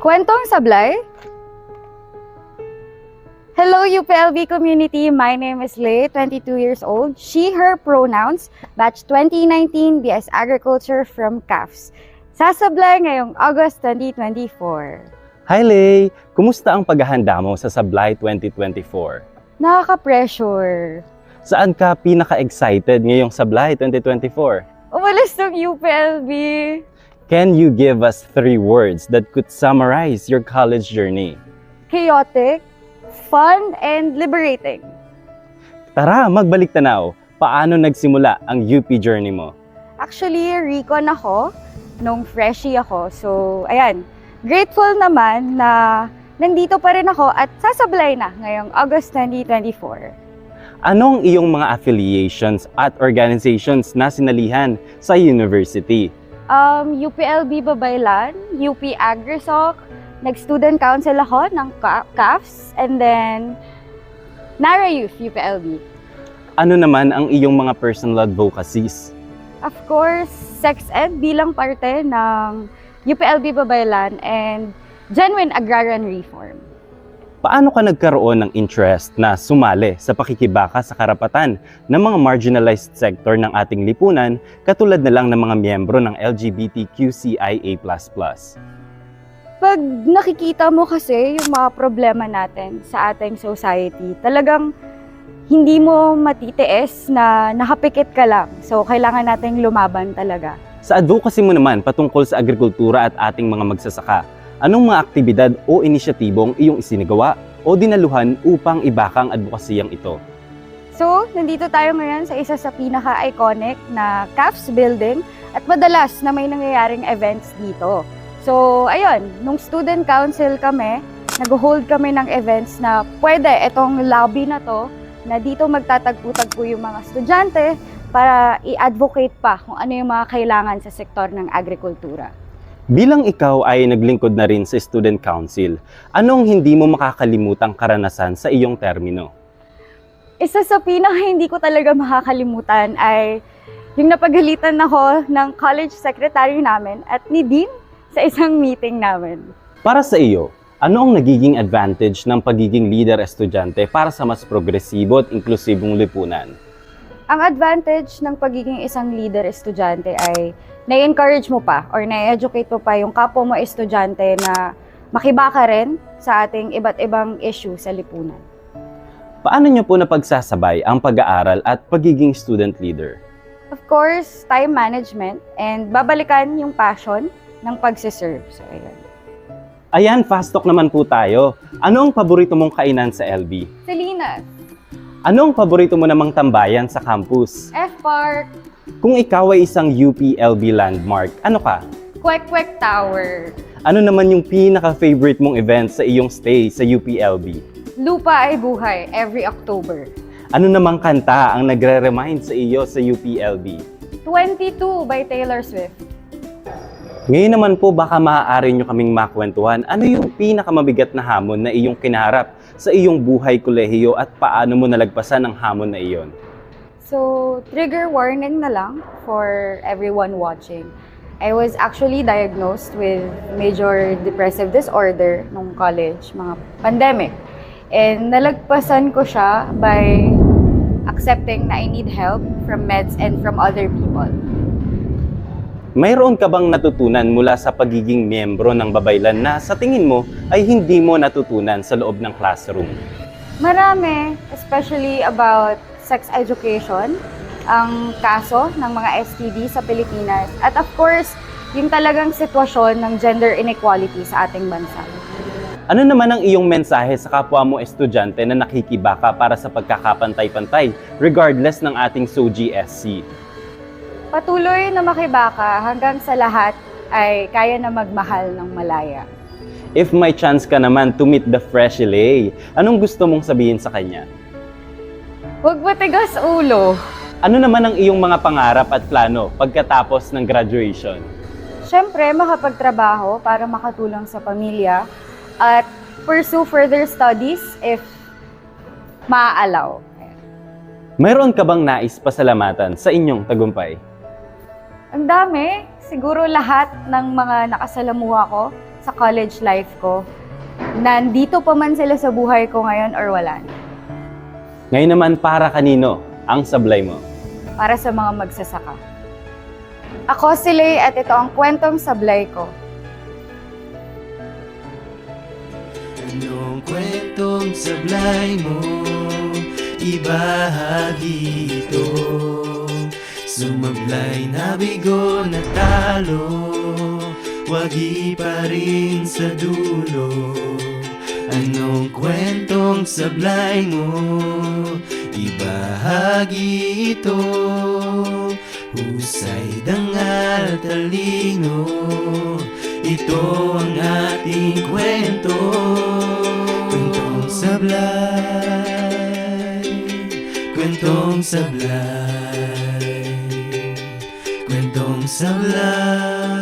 Kwentong sablay? Hello, UPLB community. My name is Lay, 22 years old. She, her pronouns. Batch 2019 BS Agriculture from CAFS. Sasablay ngayong August 2024. Hi Lay! Kumusta ang paghahanda mo sa Sablay 2024? Nakaka-pressure. Saan ka pinaka-excited ngayong Sablay 2024? Umalis ng UPLB. Can you give us three words that could summarize your college journey? Chaotic, fun, and liberating. Tara, magbalik tanaw. Paano nagsimula ang UP journey mo? Actually, recon ako nung freshie ako. So, ayan. Grateful naman na nandito pa rin ako at sasablay na ngayong August 2024. Anong iyong mga affiliations at organizations na sinalihan sa university? Um, UPLB Babaylan, UP AgriSoc, nag-student council ako ng Ca- CAFS, and then Nara Youth, UPLB. Ano naman ang iyong mga personal advocacies? Of course, sex ed bilang parte ng UPLB Babaylan and genuine agrarian reform. Paano ka nagkaroon ng interest na sumali sa pakikibaka sa karapatan ng mga marginalized sector ng ating lipunan katulad na lang ng mga miyembro ng LGBTQCIA++? Pag nakikita mo kasi yung mga problema natin sa ating society, talagang hindi mo matitiis na nakapikit ka lang. So, kailangan nating lumaban talaga. Sa advocacy mo naman patungkol sa agrikultura at ating mga magsasaka, anong mga aktibidad o inisyatibong iyong isinagawa o dinaluhan upang ibaka ang advokasiyang ito? So, nandito tayo ngayon sa isa sa pinaka-iconic na CAFS building at madalas na may nangyayaring events dito. So, ayun, nung student council kami, nag-hold kami ng events na pwede itong lobby na to na dito magtatagpo-tagpo yung mga estudyante para i-advocate pa kung ano yung mga kailangan sa sektor ng agrikultura. Bilang ikaw ay naglingkod na rin sa Student Council, anong hindi mo makakalimutang karanasan sa iyong termino? Isa sa pinaka hindi ko talaga makakalimutan ay yung napagalitan ako ng college secretary namin at ni Dean sa isang meeting namin. Para sa iyo, ano ang nagiging advantage ng pagiging leader estudyante para sa mas progresibo at inklusibong lipunan? Ang advantage ng pagiging isang leader estudyante ay na-encourage mo pa or na-educate mo pa yung kapwa mo estudyante na makibaka rin sa ating iba't ibang issue sa lipunan. Paano niyo po napagsasabay ang pag-aaral at pagiging student leader? Of course, time management and babalikan yung passion ng pagsiserve. So, ayun. Ayan, fast talk naman po tayo. Ano ang paborito mong kainan sa LB? Selena, Anong paborito mo namang tambayan sa campus? F-Park, Kung ikaw ay isang UPLB landmark, ano ka? Kwek Kwek Tower, Ano naman yung pinaka-favorite mong event sa iyong stay sa UPLB? Lupa ay Buhay every October. Ano namang kanta ang nagre-remind sa iyo sa UPLB? 22 by Taylor Swift. Ngayon naman po baka maaari nyo kaming makwentuhan ano yung pinakamabigat na hamon na iyong kinaharap sa iyong buhay kolehiyo at paano mo nalagpasan ang hamon na iyon. So, trigger warning na lang for everyone watching. I was actually diagnosed with major depressive disorder nung college, mga pandemic. And nalagpasan ko siya by accepting na I need help from meds and from other people. Mayroon ka bang natutunan mula sa pagiging miyembro ng babaylan na sa tingin mo ay hindi mo natutunan sa loob ng classroom? Marami, especially about sex education, ang kaso ng mga STD sa Pilipinas. At of course, yung talagang sitwasyon ng gender inequality sa ating bansa. Ano naman ang iyong mensahe sa kapwa mo estudyante na nakikibaka para sa pagkakapantay-pantay regardless ng ating SOGI SC? Patuloy na makibaka hanggang sa lahat ay kaya na magmahal ng malaya. If may chance ka naman to meet the fresh LA, anong gusto mong sabihin sa kanya? Huwag matigas ulo. Ano naman ang iyong mga pangarap at plano pagkatapos ng graduation? Siyempre, makapagtrabaho para makatulong sa pamilya at pursue further studies if maaalaw. Mayroon ka bang nais pasalamatan sa inyong tagumpay? Ang dami. Siguro lahat ng mga nakasalamuha ko sa college life ko, nandito pa man sila sa buhay ko ngayon or wala na. Ngayon naman para kanino ang sablay mo? Para sa mga magsasaka. Ako si Lay at ito ang kwentong sablay ko. Anong kwentong sablay mo? Ibahagi ito Sumablay na bigo na talo Wagi pa rin sa dulo. Anong kwentong sablay mo? Ibahagi ito. Husay dangal talino Ito ang ating kwento. Kwentong sablay Kwentong sablay Kwentong sablay